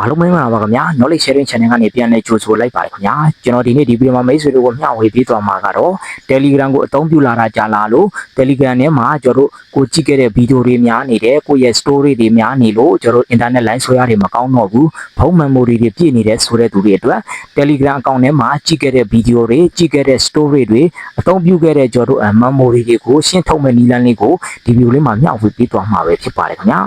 အားလုံးမင်္ဂလာပါခင်ဗျာ knowledge sharing channel ကနေပြန်လည်ကြိုဆိုလိုက်ပါတယ်ခင်ဗျာကျွန်တော်ဒီနေ့ဒီဗီဒီယိုမှာမိတ်ဆွေတို့ကိုမျှဝေပေးသွားမှာကတော့ Telegram ကိုအသုံးပြုလာတာကြာလာလို့ Telegram ထဲမှာကျွန်တော်တို့ကိုကြည့်ခဲ့တဲ့ဗီဒီယိုတွေများနေတယ်ကိုရဲ့ story တွေများနေလို့ကျွန်တော် internet line ဆွဲရတွေမကောင်းတော့ဘူးဖုန်း memory တွေပြည့်နေတယ်ဆိုတဲ့သူတွေအတွက် Telegram account ထဲမှာကြည့်ခဲ့တဲ့ဗီဒီယိုတွေကြည့်ခဲ့တဲ့ story တွေအသုံးပြုခဲ့တဲ့ကျွန်တော်တို့ memory တွေကိုရှင်းထုတ်မဲ့နည်းလမ်းလေးကိုဒီဗီဒီယိုလေးမှာမျှဝေပေးသွားမှာပဲဖြစ်ပါတယ်ခင်ဗျာ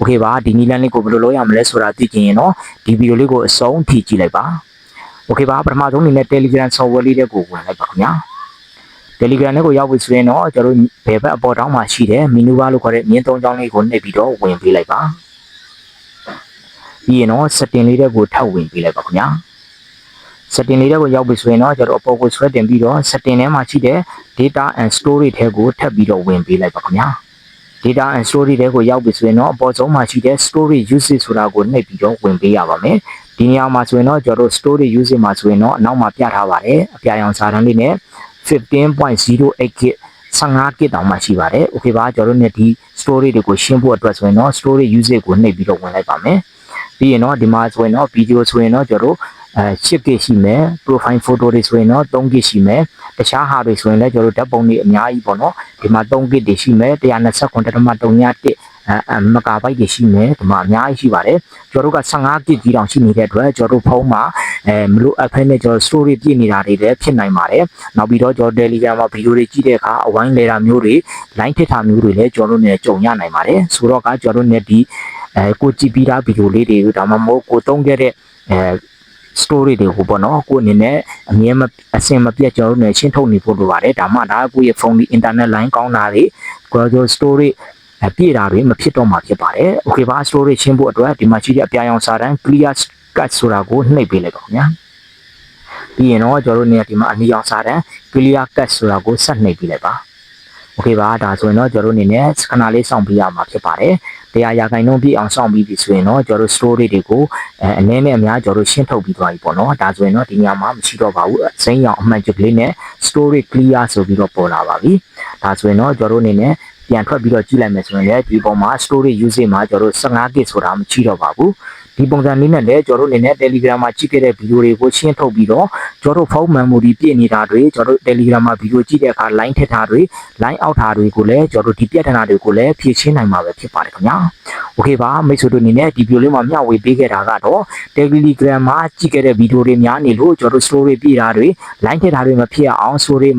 Okay ပါဒီနည်းလမ်းလေးကိုဘယ်လိုလုပ်ရမလဲဆိုတာသိချင်ရင်တော့ဒီဗီဒီယိုလေးကိုအဆုံးထိကြည့်လိုက်ပါโอเคပါပထမဆုံးအနေနဲ့ Telegram software လေးတွေကိုဝင်လိုက်ပါခင်ဗျာ Telegram လေးကိုရောက်ပြီဆိုရင်တော့ကျွန်တော်တို့ဘယ်ဘက်အပေါ်တောင်းမှာရှိတဲ့ menu bar လို့ခေါ်တဲ့မြင်းသုံးချောင်းလေးကိုနှိပ်ပြီးတော့ဝင်ပေးလိုက်ပါပြီးရင်တော့ setting လေးတွေကိုထပ်ဝင်ပေးလိုက်ပါခင်ဗျာ setting လေးတွေကိုရောက်ပြီဆိုရင်တော့ကျွန်တော်အပေါ်ကိုဆွဲတင်ပြီးတော့ setting ထဲမှာရှိတဲ့ data and storage ထဲကိုထပ်ပြီးတော့ဝင်ပေးလိုက်ပါခင်ဗျာ data and storage တွေကိုရောက်ပြီဆိုရင်တော့အပေါ်ဆုံးမှာရှိတဲ့ storage usage ဆိုတာကိုနှိပ်ပြီးတော့ဝင်ပေးရပါမယ်ဒီနေရာမှာဆိုရင်တော့ကျွန်တော်တို့ storage usage မှာဆိုရင်တော့အနောက်မှာပြထားပါတယ်အပြာရောင်စာတန်းလေးနဲ့15.08 gig 15 gig တောင်မှရှိပါတယ်။ Okay ပါကျွန်တော်တို့ ਨੇ ဒီ storage တွေကိုရှင်းဖို့အတွက်ဆိုရင်တော့ storage usage ကိုနှိပ်ပြီးတော့ဝင်လိုက်ပါမယ်။ပြီးရင်တော့ဒီမှာဆိုရင်တော့ video ဆိုရင်တော့ကျွန်တော်တို့ အဲ8 gig ရှိမယ် profile photo တွေဆိုရင်တော့3 gig ရှိမယ်တခြားဟာတွေဆိုရင်လည်းကျွန်တော်တို့ဓာတ်ပုံတွေအများကြီးပေါ့နော်ဒီမှာ3 gig တွေရှိမယ်129.3အဲမကာဘိုက်တွေရှိမယ်ဒီမှာအများကြီးရှိပါတယ်ကျွန်တော်တို့က15 gig ကြီးတောင်ရှိနေတဲ့အတွက်ကျွန်တော်တို့ဖုန်းမှာအဲမလို့အဖက်နဲ့ကျွန်တော် story ပြည့်နေတာတွေလည်းဖြစ်နိုင်ပါတယ်နောက်ပြီးတော့ကျွန်တော် Telegram မှာဗီဒီယိုတွေကြည့်တဲ့အခါအဝိုင်းလေတာမျိုးတွေ line ထစ်တာမျိုးတွေလည်းကျွန်တော်တို့ ਨੇ ကြုံရနိုင်ပါတယ်ဆိုတော့ကကျွန်တော်တို့ ਨੇ ဒီအဲကိုကြည့်ပြီးသားဗီဒီယိုလေးတွေဒါမှမဟုတ်ကိုသုံးခဲ့တဲ့အဲ story တွေကိုပေါ့နော်ကိုအနေနဲ့အမြဲမအစင်မပြတ်ကျွန်တော်တို့ ਨੇ ရှင်းထုတ်နေဖို့လိုပါတယ်ဒါမှဒါကိုရဲ့ဖုန်းဒီ internet line ကောင်းတာတွေကိုကျွန်တော် story အပြည့်တာတွေမဖြစ်တော့မှာဖြစ်ပါတယ်။ Okay ပါ storage ရှင်းဖို့အတွက်ဒီမှာရှိတဲ့အပြာရောင်စာတန်း clear cut ဆိုတာကိုနှိပ်ပေးလိုက်ပါခင်ဗျာ။ပြီးရင်တော့ကျွန်တော်တို့နေရာဒီမှာအနီရောင်စာတန်း clear cut ဆိုတာကိုဆက်နှိပ်ပေးလိုက်ပါ။ Okay ပါဒါဆိုရင်တော့ကျွန်တော်တို့အနေနဲ့ခဏလေးစောင့်ပေးရမှာဖြစ်ပါတယ်။တရားရာခိုင်နှုန်းပြည့်အောင်စောင့်ပြီးပြီဆိုရင်တော့ကျွန်တော်တို့ story တွေကိုအဲအနည်းနဲ့အများကျွန်တော်တို့ရှင်းထုတ်ပြီးသွားပြီပေါ့နော်။ဒါဆိုရင်တော့ဒီနေရာမှာမရှိတော့ပါဘူး။စိမ့်ရောင်အမှန်ချက်ကလေးနဲ့ story clear ဆိုပြီးတော့ပေါ်လာပါပြီ။ဒါဆိုရင်တော့ကျွန်တော်တို့အနေနဲ့ပြန်ထွက်ပြီးတော့ကြည့်လိုက်မယ်ဆိုရင်လည်းဒီပုံမှာ storage usage မှာကျွန်တော်တို့ 15 gig ဆိုတာမရှိတော့ပါဘူး ဒီပုံစံလေးနဲ့လည်းကျွန်တော်တို့အနေနဲ့ Telegram မှာကြည့်ခဲ့တဲ့ဗီဒီယိုတွေကိုရှင်းထုတ်ပြီးတော့ကျွန်တော်တို့ဖုန်း memory ပြည့်နေတာတွေကျွန်တော်တို့ Telegram မှာဗီဒီယိုကြည့်တဲ့အခါ line ထည့်ထားတွေ line out ထားတွေကိုလည်းကျွန်တော်တို့ဒီပြဿနာတွေကိုလည်းဖြေရှင်းနိုင်မှာပဲဖြစ်ပါတယ်ခင်ဗျာ။ Okay ပါမိတ်ဆွေတို့အနေနဲ့ဒီဗီဒီယိုလေးမှာမျှဝေပေးခဲ့တာကတော့ Telegram မှာကြည့်ခဲ့တဲ့ဗီဒီယိုတွေများနေလို့ကျွန်တော်တို့ story ပြည့်တာတွေ line ထည့်ထားတွေမဖြစ်အောင် story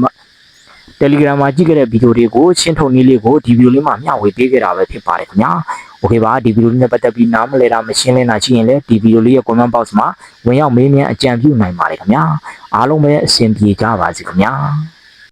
Telegram မှာကြည့်ခဲ့တဲ့ဗီဒီယိုတွေကိုရှင်းထုတ်နည်းလေးကိုဒီဗီဒီယိုလေးမှာမျှဝေပေးခဲ့တာပဲဖြစ်ပါတယ်ခင်ဗျာ။ Okay ပါဒီဗီဒီယိုလေးနဲ့ပတ်သက်ပြီးနားမလည်တာမရှင်းလင်းတာရှိရင်လည်းဒီဗီဒီယိုလေးရဲ့ comment box မှာဝင်ရောက်မေးမြန်းအကြံပြုနိုင်ပါတယ်ခင်ဗျာ။အားလုံးပဲအဆင်ပြေကြပါစေခင်ဗျာ။